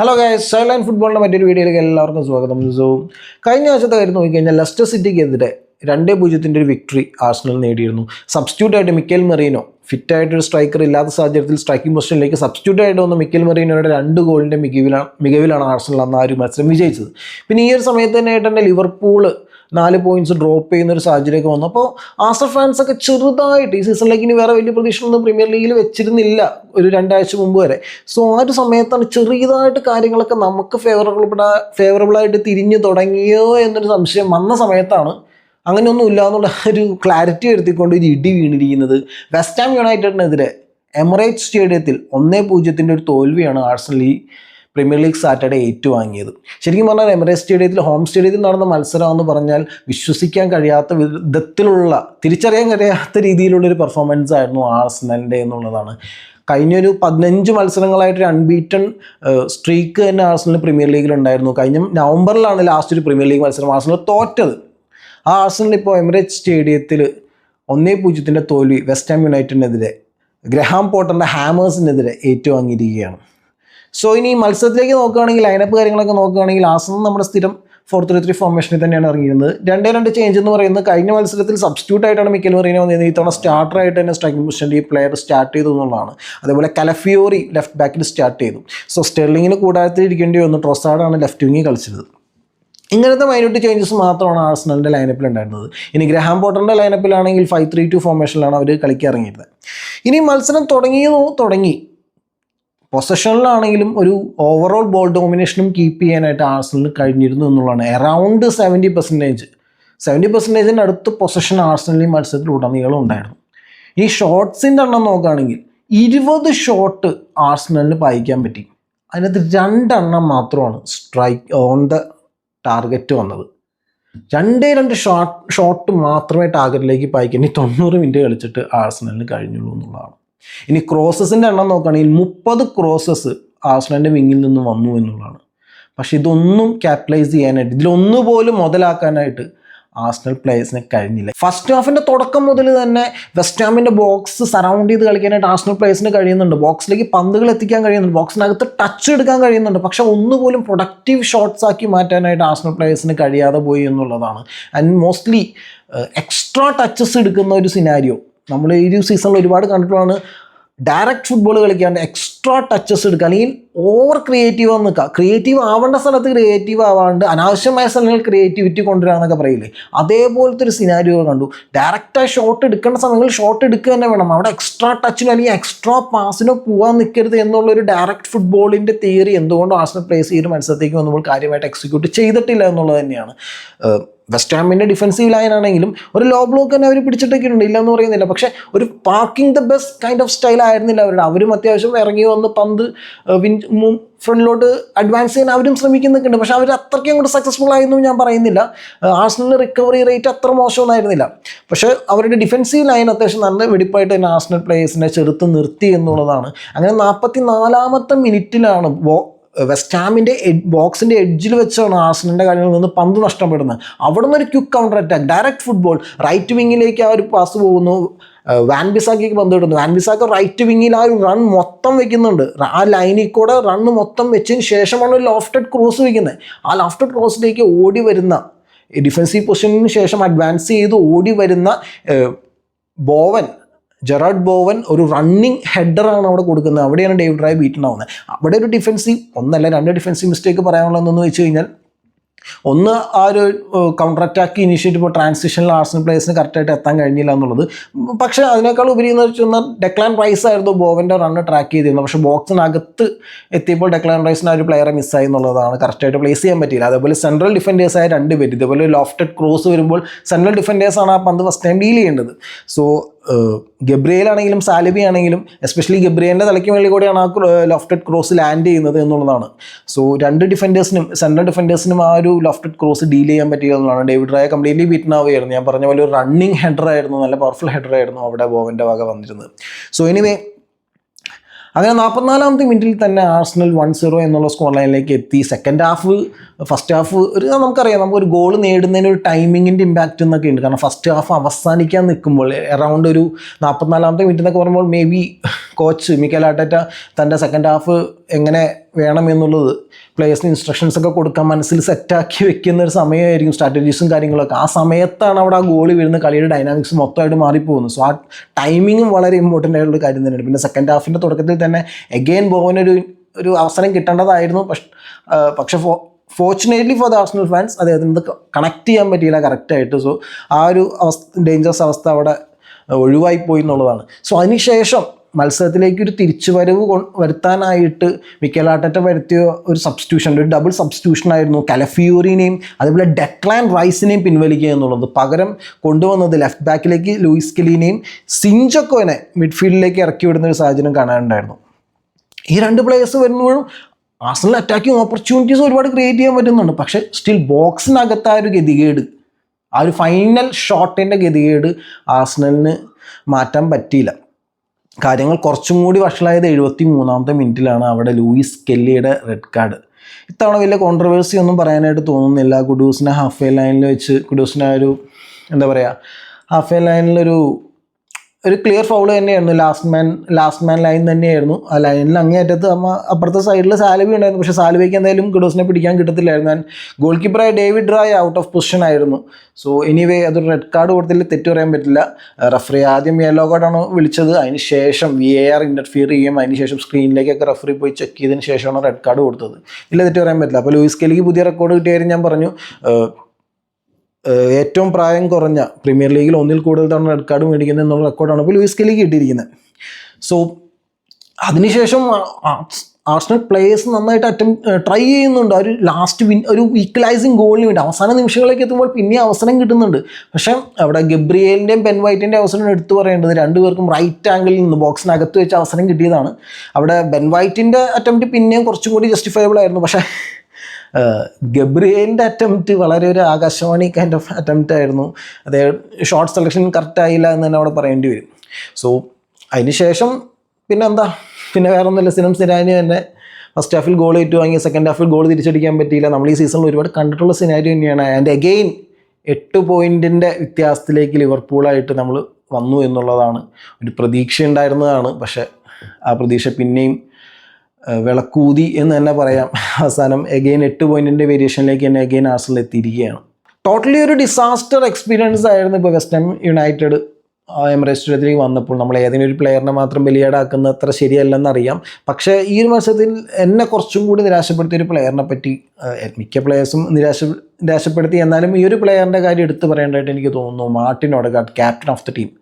Hello guys സൈലൈൻ ഫുട്ബോളിന്റെ മറ്റൊരു വീഡിയോയിലേക്ക് എല്ലാവർക്കും സ്വാഗതം. സോ കഴിഞ്ഞ ആഴ്ചത്തെ കാര്യം നോക്കിക്കഴിഞ്ഞാൽ ലെസ്റ്റർ സിറ്റിക്കെതിരെ രണ്ടേ പൂജ്യത്തിന്റെ ഒരു വിക്ടറി ആർസണൽ നേടിയിരുന്നു. സബ്സ്റ്റിറ്റ്യൂട്ട് ആയിട്ട് മിക്കൽ മെറീനോ ഫിറ്റ് ആയിട്ടൊരു സ്ട്രൈക്കർ ഇല്ലാത്ത സാഹചര്യത്തിൽ സ്ട്രൈക്കിംഗ് പൊസിഷനിലേക്ക് സബ്സ്റ്റിറ്റ്യൂട്ട് ആയിട്ട് വന്ന മിക്കേൽ മെറീനോയുടെ രണ്ട് ഗോളിന്റെ മികവിലാണ് മികവിലാണ് ആർസണൽ അന്ന് ആ ഒരു മത്സരം വിജയിച്ചത്. പിന്നെ ഈ ഒരു സമയത്ത് തന്നെ ആയിട്ട് തന്നെ ലിവർപൂൾ നാല് പോയിന്റ്സ് ഡ്രോപ്പ് ചെയ്യുന്ന ഒരു സാഹചര്യമൊക്കെ വന്നു. അപ്പോൾ ആസ്റ്റർ ഫാൻസ് ഒക്കെ ചെറുതായിട്ട് ഈ സീസണിലേക്ക് ഇനി വേറെ വലിയ പ്രതീക്ഷകളൊന്നും പ്രീമിയർ ലീഗിൽ വെച്ചിരുന്നില്ല ഒരു രണ്ടാഴ്ച മുമ്പ് വരെ. സോ ആ ഒരു സമയത്താണ് ചെറിയതായിട്ട് കാര്യങ്ങളൊക്കെ നമുക്ക് ഫേവറബിൾ ഫേവറബിൾ ആയിട്ട് തിരിഞ്ഞു തുടങ്ങിയോ എന്നൊരു സംശയം വന്ന സമയത്താണ് അങ്ങനെയൊന്നും ഇല്ല എന്നുള്ള ഒരു ക്ലാരിറ്റി വരുത്തിക്കൊണ്ട് ഒരു ഇടി വീണിരിക്കുന്നത്. വെസ്റ്റ് ഹാം യുണൈറ്റഡിനെതിരെ എമിറേറ്റ് സ്റ്റേഡിയത്തിൽ ഒന്നേ പൂജ്യത്തിന്റെ ഒരു തോൽവിയാണ് ആർസണൽ ഈ പ്രീമിയർ ലീഗ് സാറ്റർഡേ ഏറ്റുവാങ്ങിയത്. ശരിക്കും പറഞ്ഞാൽ എമിറേറ്റ് സ്റ്റേഡിയത്തിൽ ഹോം സ്റ്റേഡിയത്തിൽ നടന്ന മത്സരം പറഞ്ഞാൽ വിശ്വസിക്കാൻ കഴിയാത്ത വിധത്തിലുള്ള തിരിച്ചറിയാൻ കഴിയാത്ത രീതിയിലുള്ളൊരു പെർഫോമൻസ് ആയിരുന്നു ആഴ്സണലിന്റെ എന്നുള്ളതാണ്. കഴിഞ്ഞൊരു പതിനഞ്ച് മത്സരങ്ങളായിട്ട് ഒരു അൺബീറ്റൺ സ്ട്രീക്ക് തന്നെ ആഴ്സണൽ പ്രീമിയർ ലീഗിൽ ഉണ്ടായിരുന്നു. കഴിഞ്ഞ നവംബറിലാണ് ലാസ്റ്റ് ഒരു പ്രീമിയർ ലീഗ് മത്സരം ആഴ്സണൽ തോറ്റത്. ആ ആഴ്സണൽ ഇപ്പോൾ എമിറേറ്റ് സ്റ്റേഡിയത്തിൽ ഒന്നേ പൂജ്യത്തിന്റെ തോൽവി വെസ്റ്റ് ഹാം യുണൈറ്റഡിനെതിരെ ഗ്രഹാം പോട്ടറിന്റെ ഹാമേഴ്സിനെതിരെ ഏറ്റുവാങ്ങിയിരിക്കുകയാണ്. സോ ഇനി മത്സരത്തിലേക്ക് നോക്കുകയാണെങ്കിൽ ലൈനപ്പ് കാര്യങ്ങളൊക്കെ നോക്കുകയാണെങ്കിൽ ആസം നമ്മുടെ സ്ഥിരം ഫോർ ത്രീ ത്രീ ഫോർമേഷനിൽ തന്നെയാണ് ഇറങ്ങിയിരുന്നത്. രണ്ടേ രണ്ട് ചേഞ്ച് എന്ന് പറയുന്നത് കഴിഞ്ഞ മത്സരത്തിൽ സബ്സ്റ്റിറ്റ്യൂട്ട് ആയിട്ടാണ് മിക്കൽ പറയുന്നത് വന്നിരുന്നത് സ്റ്റാർട്ടർ ആയിട്ട് തന്നെ സ്ട്രൈക്കിംഗ് പൊസിഷനിൽ ഈ പ്ലെയർ സ്റ്റാർട്ട് ചെയ്തു എന്നുള്ളതാണ്. അതേപോലെ കലഫിയോറി ലെഫ്റ്റ് ബാക്കിൽ സ്റ്റാർട്ട് ചെയ്തു. സോ സ്റ്റെർലിങ്ങിന് കൂടാതെ ഇരിക്കേണ്ടി വന്നു. ട്രൊസാഡാണ് ലെഫ്റ്റ് വിങ്ങിൽ കളിച്ചത്. ഇങ്ങനത്തെ മൈന്യൂട്ട് ചേഞ്ചസ് മാത്രമാണ് ആർസണലിന്റെ ലൈനപ്പിൽ ഉണ്ടായിരുന്നത്. ഇനി ഗ്രഹാം പോട്ടറിന്റെ ലൈനപ്പിലാണെങ്കിൽ ഫൈവ് ത്രീ ടു ഫോർമേഷനിലാണ് അവർ കളിക്കിറങ്ങിയിരുന്നത് ഇനി മത്സരം തുടങ്ങിയോ? തുടങ്ങി. പൊസഷനിലാണെങ്കിലും ഒരു ഓവറോൾ ബോൾ ഡോമിനേഷനും കീപ്പ് ചെയ്യാനായിട്ട് ആർസണലിന് കഴിഞ്ഞിരുന്നു എന്നുള്ളതാണ്. അറൗണ്ട് സെവന്റി പെർസെന്റേജ് സെവന്റി പെർസെന്റേജിന്റെ അടുത്ത് പൊസഷൻ ആർസണലിൽ ഈ മത്സരത്തിൽ ഉടനീളം ഉണ്ടായിരുന്നു. ഈ ഷോട്ട്സിന്റെ എണ്ണം നോക്കുകയാണെങ്കിൽ ഇരുപത് ഷോട്ട് ആർസണലിന് പായിക്കാൻ പറ്റി. അതിനകത്ത് രണ്ടെണ്ണം മാത്രമാണ് സ്ട്രൈക്ക് ഓൺ ദ ടാർഗറ്റ് വന്നത്. രണ്ടേ രണ്ട് ഷോട്ട് ഷോട്ട് മാത്രമേ ടാർഗറ്റിലേക്ക് പായിക്കാൻ ഈ തൊണ്ണൂറ് മിനിറ്റ് കളിച്ചിട്ട് ആർസണലിന് കഴിഞ്ഞുള്ളൂ എന്നുള്ളതാണ്. ഇനി ക്രോസസിന്റെ എണ്ണം നോക്കുകയാണെങ്കിൽ മുപ്പത് ക്രോസസ് ആസ്ലന്റെ വിങ്ങിൽ നിന്ന് വന്നു എന്നുള്ളതാണ്. പക്ഷെ ഇതൊന്നും ക്യാപിറ്റലൈസ് ചെയ്യാനായിട്ട് ഇതിലൊന്നുപോലും മുതലാക്കാനായിട്ട് ആസ്നൽ പ്ലേയേഴ്സിന് കഴിഞ്ഞില്ല. ഫസ്റ്റ് ഹാഫിന്റെ തുടക്കം മുതൽ തന്നെ വെസ്റ്റ് ഹാമിന്റെ ബോക്സ് സറൗണ്ട് ചെയ്ത് കളിക്കാനായിട്ട് ആസ്നൽ പ്ലേയേഴ്സിന് കഴിയുന്നുണ്ട്. ബോക്സിലേക്ക് പന്തുകൾ എത്തിക്കാൻ കഴിയുന്നുണ്ട്. ബോക്സിനകത്ത് ടച്ച് എടുക്കാൻ കഴിയുന്നുണ്ട്. പക്ഷേ ഒന്നുപോലും പ്രൊഡക്റ്റീവ് ഷോട്ട്സ് ആക്കി മാറ്റാനായിട്ട് ആസ്നൽ പ്ലേയേഴ്സിന് കഴിയാതെ പോയി എന്നുള്ളതാണ്. ആൻഡ് മോസ്റ്റ്ലി എക്സ്ട്രാ ടച്ചസ് എടുക്കുന്ന ഒരു സിനാരിയോ നമ്മൾ ഈ ഒരു സീസണിൽ ഒരുപാട് കണ്ടിട്ടുള്ളതാണ്. ഡയറക്റ്റ് ഫുട്ബോൾ കളിക്കാണ്ട് എക്സ്ട്രാ ടച്ചസ് എടുക്കുക അല്ലെങ്കിൽ ഓവർ ക്രിയേറ്റീവ് ആണെന്ന് നിൽക്കുക ക്രിയേറ്റീവ് ആവേണ്ട സ്ഥലത്ത് ക്രിയേറ്റീവ് ആവാണ്ട് അനാവശ്യമായ സ്ഥലങ്ങളിൽ ക്രിയേറ്റിവിറ്റി കൊണ്ടുവരാന്നൊക്കെ പറയില്ലേ? അതേപോലത്തെ ഒരു സിനാരിയോ കണ്ടു. ഡയറക്റ്റായി ഷോട്ട് എടുക്കേണ്ട സമയങ്ങളിൽ ഷോട്ട് എടുക്കുക തന്നെ വേണം. അവിടെ എക്സ്ട്രാ ടച്ചിനോ അല്ലെങ്കിൽ എക്സ്ട്രാ പാസിനോ പോകാൻ നിൽക്കരുത് എന്നുള്ളൊരു ഡയറക്റ്റ് ഫുട്ബോളിന്റെ തിയറി എന്തുകൊണ്ടും ആർസണൽ പ്ലേസ് ഈ ഒരു മത്സരത്തേക്ക് നമ്മൾ കാര്യമായിട്ട് എക്സിക്യൂട്ട് ചെയ്തിട്ടില്ല എന്നുള്ളത് തന്നെയാണ്. വെസ്റ്റ് ഹാമിന്റെ ഡിഫൻസീവ് ലൈൻ ആണെങ്കിലും ഒരു ലോ ബ്ലോക്ക് തന്നെ അവർ പിടിച്ചിട്ടൊക്കെ ഉണ്ട് ഇല്ല എന്ന് പറയുന്നില്ല. പക്ഷേ ഒരു parking the best kind of style ആയിരുന്നില്ല അവരുടെ. അവരും അത്യാവശ്യം ഇറങ്ങി വന്ന് പന്ത് വിൻ ഫ്രണ്ടിലോട്ട് അഡ്വാൻസ് ചെയ്യാൻ അവരും ശ്രമിക്കുന്നൊക്കെ ഉണ്ട് പക്ഷേ അവർ അത്രയ്ക്കും അങ്ങോട്ട് സക്സസ്ഫുൾ ആയെന്നും ഞാൻ പറയുന്നില്ല. ആസ്നലിന്റെ റിക്കവറി റേറ്റ് അത്ര മോശമൊന്നായിരുന്നില്ല പക്ഷേ അവരുടെ ഡിഫൻസീവ് ലൈൻ അത്യാവശ്യം നല്ല വെടിപ്പായിട്ട് തന്നെ ആർസണൽ പ്ലേയേഴ്സിനെ ചെറുത്ത് നിർത്തി എന്നുള്ളതാണ്. അങ്ങനെ നാൽപ്പത്തി നാലാമത്തെ മിനിറ്റിലാണ് വെസ്റ്റ് ഹാമിന്റെ ബോക്സിന്റെ എഡ്ജിൽ വെച്ചാണ് ആർസണലിന്റെ കാര്യങ്ങളിൽ നിന്ന് പന്ത് നഷ്ടപ്പെടുന്നത്. അവിടെ നിന്ന് ഒരു quick counter attack direct football right വിങ്ങിലേക്ക് ആ ഒരു പാസ് പോകുന്നു. വാൻ ബിസാക്കിക്ക് പന്ത് കിട്ടുന്നു. വാൻ ബിസാക്ക് റൈറ്റ് വിങ്ങിൽ ആ ഒരു റൺ മൊത്തം വെക്കുന്നുണ്ട്. ആ ലൈനിൽ കൂടെ റണ്ണ് മൊത്തം വെച്ചതിന് ശേഷമാണ് ലോഫ്റ്റഡ് ക്രോസ് വെക്കുന്നത്. ആ ലോഫ്റ്റഡ് ക്രോസിലേക്ക് ഓടി വരുന്ന ഡിഫൻസീവ് പൊസിഷനിന് ശേഷം അഡ്വാൻസ് ചെയ്ത് ഓടി വരുന്ന ബോവൻ ജെറാഡ് ബോവൻ ഒരു റണ്ണിങ് ഹെഡറാണ് അവിടെ കൊടുക്കുന്നത്. അവിടെയാണ് ഡേവിഡ് റായ് ബീറ്റുണ്ടാവുന്നത് അവിടെ ഒരു ഡിഫൻസീവ് ഒന്നല്ല രണ്ട് ഡിഫൻസീവ് മിസ്റ്റേക്ക് പറയാനുള്ളതെന്ന് വെച്ച് കഴിഞ്ഞാൽ ഒന്ന് ആ ഒരു കൗണ്ടർ അറ്റാക്ക് ഇനീഷ്യേറ്റ് ഇപ്പോൾ ട്രാൻസിഷനിൽ ആർസണൽ പ്ലേയേഴ്സിന് കറക്റ്റായിട്ട് എത്താൻ കഴിഞ്ഞില്ല എന്നുള്ളത്. പക്ഷേ അതിനേക്കാൾ ഉപരി എന്ന് വെച്ചാൽ ഡെക്ലാൻ റൈസ് ആയിരുന്നു ബോവന്റെ റണ്ണ് ട്രാക്ക് ചെയ്തിരുന്നത്. പക്ഷേ ബോക്സിനകത്ത് എത്തിയപ്പോൾ ഡെക്ലാൻ റൈസിന് ആ ഒരു പ്ലെയറെ മിസ്സായി എന്നുള്ളതാണ് കറക്റ്റായിട്ട് പ്ലേസ് ചെയ്യാൻ പറ്റിയില്ല. അതേപോലെ സെൻട്രൽ ഡിഫൻഡേഴ്സായ രണ്ട് പേര്. ഇതേപോലെ ലോഫ്റ്റഡ് ക്രോസ് വരുമ്പോൾ സെൻട്രൽ ഡിഫൻഡേഴ്സാണ് ആ പന്ത് ഫസ്റ്റ് ടൈം ഡീൽ ചെയ്യേണ്ടത്. സോ ഗബ്രിയേൽ ആണെങ്കിലും സാലിബി ആണെങ്കിലും എസ്പെഷ്യലി ഗബ്രിയലിന്റെ തലയ്ക്ക് മേളിൽ കൂടെയാണ് ആ ലോഫ്റ്റഡ് ക്രോസ് ലാൻഡ് ചെയ്യുന്നത് എന്നുള്ളതാണ്. സോ രണ്ട് ഡിഫൻഡേഴ്സിനും സെൻട്രൽ ഡിഫൻഡേഴ്സിനും ആ ഒരു ലോഫ്റ്റഡ് ക്രോസ് ഡീൽ ചെയ്യാൻ പറ്റിയ എന്നുള്ളതാണ് ഡേവിഡ് റായ കംപ്ലീറ്റ്ലി ബീറ്റൻ ആവുകയായിരുന്നു. ഞാൻ പറഞ്ഞ പോലെ ഒരു റണ്ണിങ് ഹെഡറായിരുന്നു നല്ല പവർഫുൾ ഹെഡറായിരുന്നു അവിടെ ബോവന്റെ വക വന്നിരുന്നത്. സോ എനിവേ അങ്ങനെ നാൽപ്പത്തിനാലാമത്തെ മിനിറ്റിൽ തന്നെ ആഴ്സണൽ വൺ സീറോ എന്നുള്ള സ്കോർ ലൈനിലേക്ക് എത്തി. സെക്കൻഡ് ഹാഫ് ഫസ്റ്റ് ഹാഫ് ഒരു നമുക്കറിയാം. നമുക്കൊരു ഗോൾ നേടുന്നതിന് ഒരു ടൈമിങ്ങിന്റെ ഇമ്പാക്റ്റ് എന്നൊക്കെ ഉണ്ട്. കാരണം ഫസ്റ്റ് ഹാഫ് അവസാനിക്കാൻ നിൽക്കുമ്പോൾ അറൗണ്ട് ഒരു നാൽപ്പത്തിനാലാമത്തെ മിനിറ്റ് എന്നൊക്കെ പറയുമ്പോൾ maybe coach Mikel Arteta തന്റെ സെക്കൻഡ് ഹാഫ് എങ്ങനെ വേണമെന്നുള്ളത് പ്ലേയേഴ്സിന് ഇൻസ്ട്രക്ഷൻസ് ഒക്കെ കൊടുക്കാൻ മനസ്സിൽ സെറ്റാക്കി വെക്കുന്ന ഒരു സമയമായിരിക്കും സ്ട്രാറ്റജീസും കാര്യങ്ങളൊക്കെ. ആ സമയത്താണ് അവിടെ ആ ഗോളി വരുന്ന കളിയുടെ ഡൈനാമിക്സ് മൊത്തമായിട്ട് മാറിപ്പോകുന്നത്. സോ ആ ടൈമിങ്ങും വളരെ ഇമ്പോർട്ടന്റ് ആയിട്ടുള്ള കാര്യം തന്നെയാണ്. പിന്നെ സെക്കൻഡ് ഹാഫിന്റെ തുടക്കത്തിൽ തന്നെ എഗെയിൻ ബോവനൊരു ഒരു അവസരം കിട്ടേണ്ടതായിരുന്നു. പക്ഷെ പക്ഷെ ഫോ fortunately for the Arsenal fans അദ്ദേഹത്തിന് കണക്ട് ചെയ്യാൻ പറ്റിയില്ല കറക്റ്റായിട്ട് സോ ആ ഒരു അവസ്ഥ ഡേഞ്ചറസ് അവസ്ഥ അവിടെ ഒഴിവായി പോയി എന്നുള്ളതാണ്. സോ അതിനുശേഷം മത്സരത്തിലേക്ക് ഒരു തിരിച്ചുവരവ് വരുത്താനായിട്ട് മിക്കലാട്ടറ്റ വരുത്തിയ ഒരു സബ്സ്റ്റിറ്റ്യൂഷൻ ഒരു ഡബിൾ സബ്സ്റ്റിറ്റ്യൂഷൻ ആയിരുന്നു കലഫിയൂറിനെയും അതേപോലെ ഡെക്ലാൻ റൈസിനെയും പിൻവലിക്കുക എന്നുള്ളത്. പകരം കൊണ്ടുവന്നത് ലെഫ്റ്റ് ബാക്കിലേക്ക് ലൂയിസ് കെലിനെയും സിഞ്ചക്കോനെ മിഡ്ഫീൽഡിലേക്ക് ഇറക്കി വിടുന്ന ഒരു സാഹചര്യം കാണാനുണ്ടായിരുന്നു. ഈ രണ്ട് പ്ലേയേഴ്സ് വരുമ്പോഴും ആർസണൽ അറ്റാക്കിങ് ഓപ്പർച്യൂണിറ്റീസ് ഒരുപാട് ക്രിയേറ്റ് ചെയ്യാൻ പറ്റുന്നുണ്ട്. പക്ഷേ സ്റ്റിൽ ബോക്സിനകത്ത് ആ ഒരു ഗതികേട് ആ ഒരു ഫൈനൽ ഷോട്ടിന്റെ ഗതികേട് ആർസണലിന് മാറ്റാൻ പറ്റിയില്ല. കാര്യങ്ങൾ കുറച്ചും കൂടി വഷളായത് എഴുപത്തി മൂന്നാമത്തെ മിനിറ്റിലാണ് അവിടെ ലൂയിസ് കെല്ലിയുടെ റെഡ് കാർഡ്. ഇത്തവണ വലിയ കോൺട്രവേഴ്സി ഒന്നും പറയാനായിട്ട് തോന്നുന്നില്ല. കുഡൂസിനെ ഹാഫ് വേ ലൈനിൽ വെച്ച് കുഡൂസിനെ ഒരു എന്താ പറയുക ഹാഫ് വേ ലൈനിലൊരു ഒരു ക്ലിയർ ഫൗൾ തന്നെയായിരുന്നു. Last man last man line തന്നെയായിരുന്നു. ആ ലൈനിൽ അങ്ങേയറ്റത്ത് അമ്മ അപ്പുറത്തെ സൈഡിൽ സാലബി ഉണ്ടായിരുന്നു. പക്ഷേ സാലബിക്ക് എന്തായാലും ഗുഡോസിനെ പിടിക്കാൻ കിട്ടത്തില്ലായിരുന്നു. And goal കീപ്പറായ David Raya out of position ആയിരുന്നു. സോ എനിവേ അതൊരു റെഡ് കാർഡ് കൊടുത്തില്ല തെറ്റ് പറയാൻ പറ്റില്ല. റഫറി ആദ്യം യെല്ലോ കാർഡാണ് വിളിച്ചത്. അതിന് ശേഷം വി എ ആർ ഇന്റർഫിയർ ചെയ്യും. അതിന് ശേഷം സ്ക്രീനിലേക്കൊക്കെ റഫറി പോയി ചെക്ക് ചെയ്തതിന് ശേഷമാണ് റെഡ് കാർഡ് കൊടുത്തത്. ഇല്ല തെറ്റ് പറയാൻ പറ്റില്ല. അപ്പോൾ ലൂയിസ് കെലിക്ക് പുതിയ റെക്കോർഡ് കിട്ടിയായിരുന്നു ഞാൻ പറഞ്ഞു. ഏറ്റവും പ്രായം കുറഞ്ഞ പ്രീമിയർ ലീഗിൽ ഒന്നിൽ കൂടുതൽ തവണ റെഡ് കാർഡ് മേടിക്കുന്നത് എന്നുള്ള റെക്കോർഡാണ് ഇപ്പോൾ ലൂയിസ് കെലിക്ക് കിട്ടിയിരിക്കുന്നത്. സോ അതിനുശേഷം ആർസണൽ പ്ലേയേഴ്സ് നന്നായിട്ട് അറ്റം ട്രൈ ചെയ്യുന്നുണ്ട്. ഒരു ലാസ്റ്റ് വിൻ ഒരു ഈക്വലൈസിങ് ഗോളിന് വേണ്ടി. അവസാന നിമിഷങ്ങളിലേക്ക് എത്തുമ്പോൾ പിന്നെ അവസരം കിട്ടുന്നുണ്ട്. പക്ഷേ അവിടെ ഗബ്രിയേലിന്റെയും പെൻ വൈറ്റിന്റെ അവസരം എടുത്തു പറയേണ്ടത് രണ്ടുപേർക്കും റൈറ്റ് ആംഗിളിൽ നിന്ന് ബോക്സിനകത്ത് വെച്ച് അവസരം കിട്ടിയതാണ്. അവിടെ ബെൻ വൈറ്റിന്റെ അറ്റംപ്റ്റ് പിന്നെയും കുറച്ചും കൂടി ജസ്റ്റിഫയബിൾ ആയിരുന്നു. പക്ഷേ ഗബ്രിയേലിന്റെ അറ്റംപ്റ്റ് വളരെ ഒരു ആകാശവാണി കൈൻഡ് ഓഫ് അറ്റംപ്റ്റ് ആയിരുന്നു. അതേ ഷോർട്ട് സെലക്ഷൻ കറക്റ്റ് ആയില്ല എന്ന് തന്നെ അവിടെ പറയേണ്ടി വരും. സോ അതിന് ശേഷം പിന്നെ എന്താ? പിന്നെ വേറെ ഒന്നുമില്ല സിനം സിനാനി തന്നെ ഫസ്റ്റ് ഹാഫിൽ ഗോൾ ഏറ്റു വാങ്ങി. സെക്കൻഡ് ഹാഫിൽ ഗോൾ തിരിച്ചടിക്കാൻ പറ്റിയില്ല. നമ്മൾ ഈ സീസണിൽ ഒരുപാട് കണ്ടിട്ടുള്ള സിനാരി തന്നെയാണ്. ആൻഡ് അഗെയിൻ എട്ട് പോയിന്റിന്റെ വ്യത്യാസത്തിലേക്ക് ലിവർപൂളായിട്ട് നമ്മൾ വന്നു എന്നുള്ളതാണ്. ഒരു പ്രതീക്ഷ ഉണ്ടായിരുന്നതാണ് പക്ഷേ ആ പ്രതീക്ഷ പിന്നെയും വിളക്കൂതി എന്ന് തന്നെ പറയാം. അവസാനം എഗെയിൻ എട്ട് പോയിന്റിന്റെ വേരിയേഷനിലേക്ക് തന്നെ എഗെയിൻ ആർസണൽ എത്തിയിരിക്കുകയാണ്. ടോട്ടലി ഒരു ഡിസാസ്റ്റർ എക്സ്പീരിയൻസ് ആയിരുന്നു ഇപ്പോൾ വെസ്റ്റ് ഹാം യുണൈറ്റഡ് എമറേറ്റ് സ്റ്റേഡിയത്തിലേക്ക് വന്നപ്പോൾ. നമ്മൾ ഏതെങ്കിലും ഒരു പ്ലെയറിനെ മാത്രം ബലിയാടാക്കുന്ന അത്ര ശരിയല്ലെന്നറിയാം. പക്ഷേ ഈ ഒരു മത്സരത്തിൽ എന്നെ കുറച്ചും കൂടി നിരാശപ്പെടുത്തിയ ഒരു പ്ലെയറിനെ പറ്റി മിക്ക പ്ലെയേഴ്സും നിരാശ നിരാശപ്പെടുത്തി. എന്നാലും ഈ ഒരു പ്ലെയറിന്റെ കാര്യം എടുത്തു പറയേണ്ടതായിട്ട് എനിക്ക് തോന്നുന്നു. Martin Odegaard captain of the team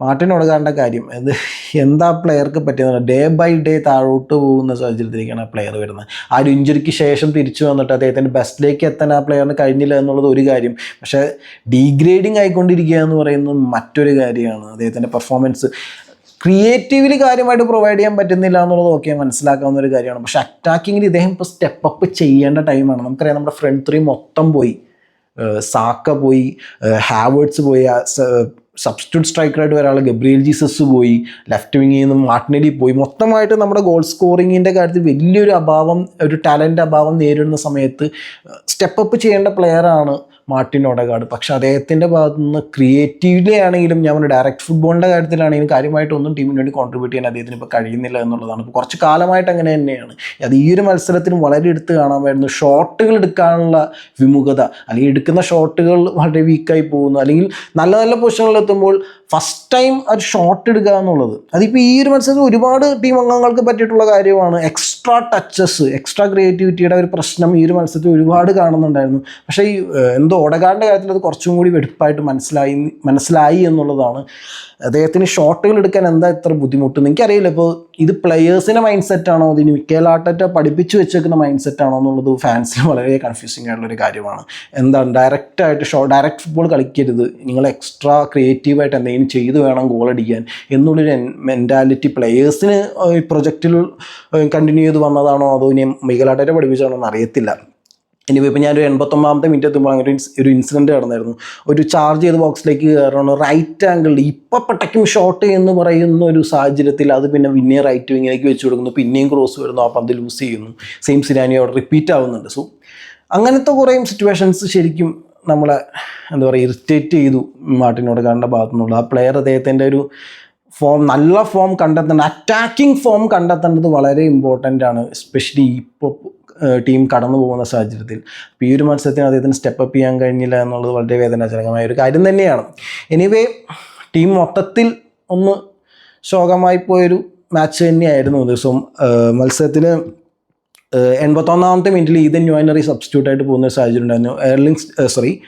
Martin ഒഡഗാറിന്റെ കാര്യം. അത് എന്താ പ്ലെയർക്ക് പറ്റിയതെന്ന് ഡേ ബൈ ഡേ താഴോട്ട് പോകുന്ന സാഹചര്യത്തിലേക്കാണ് ആ പ്ലെയർ വരുന്നത്. ആ ഒരു ഇഞ്ചുറിക്ക് ശേഷം തിരിച്ചു വന്നിട്ട് അദ്ദേഹത്തിന്റെ ബെസ്റ്റിലേക്ക് എത്താൻ ആ പ്ലെയറിന് കഴിഞ്ഞില്ല എന്നുള്ളത് ഒരു കാര്യം. പക്ഷേ ഡീഗ്രേഡിങ് ആയിക്കൊണ്ടിരിക്കുക എന്ന് പറയുന്നത് മറ്റൊരു കാര്യമാണ്. അദ്ദേഹത്തിന്റെ പെർഫോമൻസ് ക്രിയേറ്റീവിൽ കാര്യമായിട്ട് പ്രൊവൈഡ് ചെയ്യാൻ പറ്റുന്നില്ല എന്നുള്ളത് ഓക്കെ മനസ്സിലാക്കാവുന്ന ഒരു കാര്യമാണ്. പക്ഷേ അറ്റാക്കിങ്ങിൽ ഇദ്ദേഹം ഇപ്പോൾ സ്റ്റെപ്പ് അപ്പ് ചെയ്യേണ്ട ടൈമാണ് നമുക്കറിയാം നമ്മുടെ ഫ്രണ്ട് ത്രീ മൊത്തം പോയി. സാക്ക പോയി. ഹാവേർഡ്സ് പോയി. സബ്സ്റ്റിറ്റ്യൂട്ട് സ്ട്രൈക്കറായിട്ട് ഒരാൾ ഗബ്രിയൽ ജീസസ് പോയി ലെഫ്റ്റ് വിങ്ങിൽ നിന്നും മാർട്ടിനലി പോയി. മൊത്തമായിട്ട് നമ്മുടെ ഗോൾ സ്കോറിങ്ങിന്റെ കാര്യത്തിൽ വലിയൊരു അഭാവം ഒരു ടാലന്റ് അഭാവം നേരിടുന്ന സമയത്ത് സ്റ്റെപ്പ് അപ്പ് ചെയ്യേണ്ട പ്ലെയറാണ് മാർട്ടിൻ ഒടകാട് പക്ഷെ അദ്ദേഹത്തിന്റെ ഭാഗത്തു നിന്ന് ക്രിയേറ്റീവ്ലി ആണെങ്കിലും ഞാൻ ഡയറക്റ്റ് ഫുട്ബോളിന്റെ കാര്യത്തിലാണെങ്കിലും കാര്യമായിട്ടൊന്നും ടീമിന് വേണ്ടി കോൺട്രിബ്യൂട്ട് ചെയ്യാൻ അദ്ദേഹത്തിന് ഇപ്പോൾ കഴിയുന്നില്ല എന്നുള്ളതാണ്. ഇപ്പോൾ കുറച്ച് കാലമായിട്ട് അങ്ങനെ തന്നെയാണ്. അത് ഈ ഒരു മത്സരത്തിന് വളരെ എടുത്ത് കാണാമായിരുന്നു. ഷോട്ടുകൾ എടുക്കാനുള്ള വിമുഖത അല്ലെങ്കിൽ എടുക്കുന്ന ഷോട്ടുകൾ വളരെ വീക്കായി പോകുന്നു. അല്ലെങ്കിൽ നല്ല നല്ല പൊസിഷനുകളിൽ എത്തുമ്പോൾ ഫസ്റ്റ് ടൈം ഒരു ഷോട്ട് എടുക്കുക എന്നുള്ളത്. അതിപ്പോൾ ഈ ഒരു മത്സരത്തിൽ ഒരുപാട് ടീം അംഗങ്ങൾക്ക് പറ്റിയിട്ടുള്ള കാര്യമാണ്. എക്സ്ട്രാ ടച്ചസ് എക്സ്ട്രാ ക്രിയേറ്റിവിറ്റിയുടെ ഒരു പ്രശ്നം ഈ ഒരു മത്സരത്തിൽ ഒരുപാട് കാണുന്നുണ്ടായിരുന്നു. പക്ഷേ ഈ എന്തോ ഒടകാടിന്റെ കാര്യത്തിൽ അത് കുറച്ചും കൂടി വെടുപ്പായിട്ട് മനസ്സിലായി മനസ്സിലായി എന്നുള്ളതാണ്. അദ്ദേഹത്തിന് ഷോട്ടുകൾ എടുക്കാൻ എന്താ ഇത്ര ബുദ്ധിമുട്ട്? എനിക്കറിയില്ല. ഇപ്പോൾ ഇത് പ്ലെയേഴ്സിന്റെ മൈൻഡ് സെറ്റാണോ അതിന് മിക്കേലാട്ടറ്റ പഠിപ്പിച്ച് വെച്ചേക്കുന്ന മൈൻഡ് സെറ്റാണോ എന്നുള്ളത് ഫാൻസിന് വളരെ കൺഫ്യൂസിങ് ആയിട്ടുള്ളൊരു കാര്യമാണ്. എന്താണ് ഡയറക്റ്റായിട്ട് ഷോ ഡയറക്റ്റ് ഫുട്ബോൾ കളിക്കരുത്. നിങ്ങൾ എക്സ്ട്രാ ക്രിയേറ്റീവായിട്ട് എന്തെങ്കിലും ചെയ്തു വേണം ഗോൾ അടിക്കാൻ എന്നുള്ളൊരു മെന്റാലിറ്റി പ്ലെയേഴ്സിന് പ്രൊജക്റ്റിൽ കണ്ടിന്യൂ ചെയ്ത് വന്നതാണോ? അതോ ഇനി മികലാട്ടറ്റ പഠിപ്പിച്ചാണോ എന്ന് അറിയത്തില്ല. ഇനിയിപ്പോൾ ഇപ്പോൾ ഞാനൊരു എൺപത്തൊമ്പതാമത്തെ മിനിറ്റ് എത്തുമ്പോൾ അങ്ങനെ ഒരു ഇൻസ്- ഒരു ഇൻസിഡന്റ് നടന്നായിരുന്നു. ഒരു ചാർജ് ചെയ്ത് ബോക്സിലേക്ക് കയറണം റൈറ്റ് ആംഗിളിൽ ഇപ്പം പെട്ടയ്ക്കും ഷോട്ട് എന്ന് പറയുന്ന ഒരു സാഹചര്യത്തിൽ അത് പിന്നെ പിന്നെ റൈറ്റ് വിങ്ങിലേക്ക് വെച്ച് കൊടുക്കുന്നു. പിന്നെയും ക്രോസ് വരുന്നു. ആ പന്ത് ലൂസ് ചെയ്യുന്നു. സെയിം സിനാനി അവിടെ റിപ്പീറ്റ് ആവുന്നുണ്ട്. സോ അങ്ങനത്തെ കുറേ സിറ്റുവേഷൻസ് ശരിക്കും നമ്മളെ എന്താ പറയുക ഇറിറ്റേറ്റ് ചെയ്തു മാർട്ടിനോട് കാണേണ്ട ഭാഗത്തു നിന്നുള്ള ആ പ്ലെയർ അദ്ദേഹത്തിന്റെ ഒരു ഫോം നല്ല ഫോം കണ്ടെത്തേണ്ട അറ്റാക്കിംഗ് ഫോം കണ്ടെത്തേണ്ടത് വളരെ ഇമ്പോർട്ടന്റ് ആണ്. എസ്പെഷ്യലി ഇപ്പോൾ ടീം കടന്നു പോകുന്ന സാഹചര്യത്തിൽ. ഈ ഒരു മത്സരത്തിന് അദ്ദേഹത്തിന് സ്റ്റെപ്പ് ചെയ്യാൻ കഴിഞ്ഞില്ല എന്നുള്ളത് വളരെ വേദനാജനകമായ ഒരു കാര്യം തന്നെയാണ്. എനിവേ ടീം മൊത്തത്തിൽ ഒന്ന് ശോകമായി പോയൊരു മാച്ച് തന്നെയായിരുന്നു. ദിവസവും മത്സരത്തിന് എൺപത്തൊന്നാമത്തെ മിനിറ്റിൽ ഈതൻ ന്യൂനറി സബ്സ്റ്റിറ്റ്യൂട്ട് ആയിട്ട് പോകുന്ന ഒരു സാഹചര്യം ഉണ്ടായിരുന്നു. എർലിംഗ് സോറി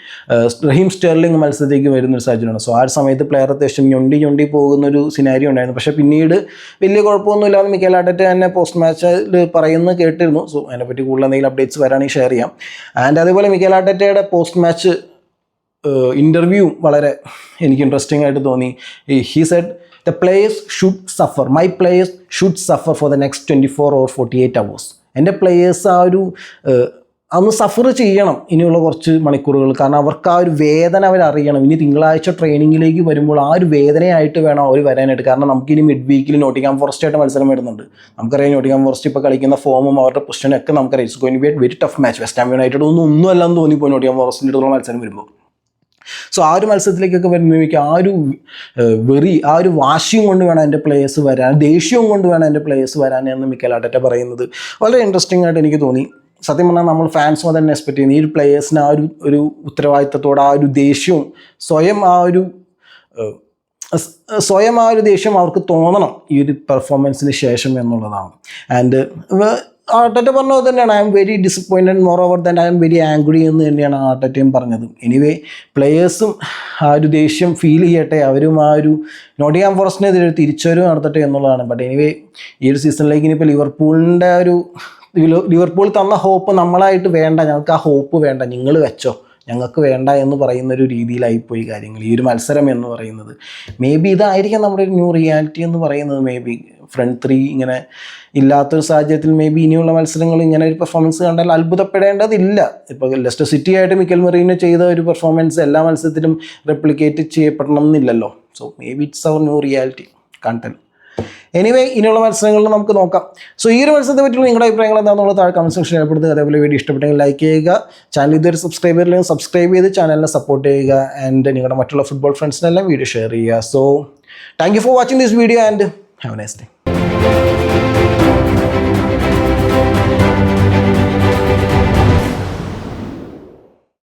റഹീം സ്റ്റെർലിംഗ് മത്സരത്തേക്ക് വരുന്ന ഒരു സാഹചര്യമാണ് സോ ആ സമയത്ത് പ്ലെയർ അത്യാവശ്യം ഞൊണ്ടി ഞൊണ്ടി പോകുന്ന ഒരു സിനാരിയോ ഉണ്ടായിരുന്നു. പക്ഷേ പിന്നീട് വലിയ കുഴപ്പമൊന്നുമില്ലാതെ മിക്കൽ ആട്ടറ്റ് തന്നെ പോസ്റ്റ് മാച്ചിൽ പറയുന്നത് കേട്ടിരുന്നു. സോ അതിനെപ്പറ്റി കൂടുതൽ എന്തെങ്കിലും അപ്ഡേറ്റ്സ് വരാണെങ്കിൽ ഷെയർ ചെയ്യാം. ആൻഡ് അതേപോലെ മിക്കൽ ആട്ടറ്റയുടെ പോസ്റ്റ് മാച്ച് ഇന്റർവ്യൂ വളരെ എനിക്ക് ഇൻട്രസ്റ്റിംഗ് ആയിട്ട് തോന്നി. He said the players should suffer my players should suffer for the next twenty four or forty eight hours എന്റെ പ്ലേയേഴ്സ് ആ ഒരു അന്ന് സഫർ ചെയ്യണം ഇനിയുള്ള കുറച്ച് മണിക്കൂറുകൾ. കാരണം അവർക്ക് ആ ഒരു വേദന അവരറിയണം ഇനി തിങ്കളാഴ്ച ട്രെയിനിങ്ങിലേക്ക് വരുമ്പോൾ ആ ഒരു വേദനയായിട്ട് വേണം അവർ വരാനായിട്ട്. കാരണം നമുക്ക് ഇനി മിഡ് വീക്കിൽ നോട്ടിക്കാം ഫോറസ്റ്റ് ആയിട്ട് മത്സരം വരുന്നുണ്ട്. നമുക്കറിയാം നോട്ടിക്കാം ഫോറസ്റ്റ് ഇപ്പോൾ കളിക്കുന്ന ഫോമും അവരുടെ പൊസിഷനും ഒക്കെ നമുക്കറിയാം. It's going be very tough match West Ham United ഒന്നും ഒന്നും അല്ലെന്ന് തോന്നിപ്പോൾ നോട്ടിക്കാം ഫോറസ്റ്റിന്റെ അടുത്തുള്ള മത്സരം വരുമ്പോൾ. സോ ആ ഒരു മത്സരത്തിലേക്കൊക്കെ വരുമ്പോഴേക്കും ആ ഒരു വെറി ആ ഒരു വാശിയും കൊണ്ട് വേണം എന്റെ പ്ലേയേഴ്സ് വരാൻ ദേഷ്യവും കൊണ്ട് വേണം എന്റെ പ്ലേയേഴ്സ് വരാൻ എന്ന് മിക്കൽ ആട്ടറ്റ പറയുന്നത്. വളരെ ഇൻട്രസ്റ്റിംഗ് ആയിട്ട് എനിക്ക് തോന്നി. സത്യം പറഞ്ഞാൽ നമ്മൾ ഫാൻസ് തന്നെ എക്സ്പെക്ട് ചെയ്യുന്നത് ഈ ഒരു പ്ലേയേഴ്സിന് ആ ഒരു ഒരു ഉത്തരവാദിത്തത്തോടെ ആ ഒരു ദേഷ്യവും സ്വയം ആ ഒരു സ്വയം ആ ഒരു ദേഷ്യം അവർക്ക് തോന്നണം ഈ ഒരു പെർഫോമൻസിന് ശേഷം എന്നുള്ളതാണ്. ആൻഡ് ആർട്ടറ്റ പറഞ്ഞത് തന്നെയാണ്. I'm very disappointed more over than I'm very angry എന്ന് തന്നെയാണ് ആർട്ടറ്റയും പറഞ്ഞത്. എനിവേ പ്ലെയേഴ്സും ആ ഒരു ദേഷ്യം ഫീൽ ചെയ്യട്ടെ. അവരും ആ ഒരു നോട്ടിയാം ഫോറസ്റ്റിനെതിരെ തിരിച്ചുവരവ് നടത്തട്ടെ എന്നുള്ളതാണ്. ബട്ട് എനിവേ ഈ ഒരു സീസണിലേക്ക് ഇനിയിപ്പോൾ ലിവർപൂളിന്റെ ഒരു ലിവർപൂൾ തന്ന ഹോപ്പ് നമ്മളായിട്ട് വേണ്ട. ഞങ്ങൾക്ക് ആ ഹോപ്പ് വേണ്ട. നിങ്ങൾ വെച്ചോ. ഞങ്ങൾക്ക് വേണ്ട എന്ന് പറയുന്ന ഒരു രീതിയിലായിപ്പോയി കാര്യങ്ങൾ. ഈ ഒരു മത്സരം എന്ന് പറയുന്നത്. മേ ബി ഇതായിരിക്കാം നമ്മുടെ ഒരു ന്യൂ റിയാലിറ്റി എന്ന് പറയുന്നത്. മേ ബി ഫ്രണ്ട് ത്രീ ഇങ്ങനെ ഇല്ലാത്തൊരു സാഹചര്യത്തിൽ മേ ബി ഇനിയുള്ള മത്സരങ്ങൾ ഇങ്ങനെ ഒരു പെർഫോമൻസ് കണ്ടാൽ അത്ഭുതപ്പെടേണ്ടതില്ല. ഇപ്പോൾ ലെസ്റ്റർ സിറ്റി ആയിട്ട് മിക്കൽ മെറീനോ ചെയ്ത ഒരു പെർഫോമൻസ് എല്ലാ മത്സരത്തിലും റെപ്ലിക്കേറ്റ് ചെയ്യപ്പെടണം എന്നില്ലല്ലോ so maybe it's our new reality content anyway ഇനിയുള്ള മത്സരങ്ങളിൽ നമുക്ക് നോക്കാം. സോ ഈ ഒരു മത്സരത്തെ പറ്റിയുള്ള നിങ്ങളുടെ അഭിപ്രായങ്ങൾ എന്താണെന്നുള്ളത് താഴെ കമന്റ് സെക്ഷൻ ഏർപ്പെടുത്തുക. അതേപോലെ വീഡിയോ ഇഷ്ടപ്പെട്ടെങ്കിൽ ലൈക്ക് ചെയ്യുക. ചാനൽ ഇതുവരെ സബ്സ്ക്രൈബ് ചെയ്തില്ലെങ്കിൽ സബ്സ്ക്രൈബ് ചെയ്ത് ചാനലിനെ സപ്പോർട്ട് ചെയ്യുക. ആൻഡ് നിങ്ങളുടെ മറ്റുള്ള ഫുട്ബോൾ ഫ്രണ്ട്സിനെല്ലാം വീഡിയോ ഷെയർ ചെയ്യുക. So thank you for watching this video and have nice day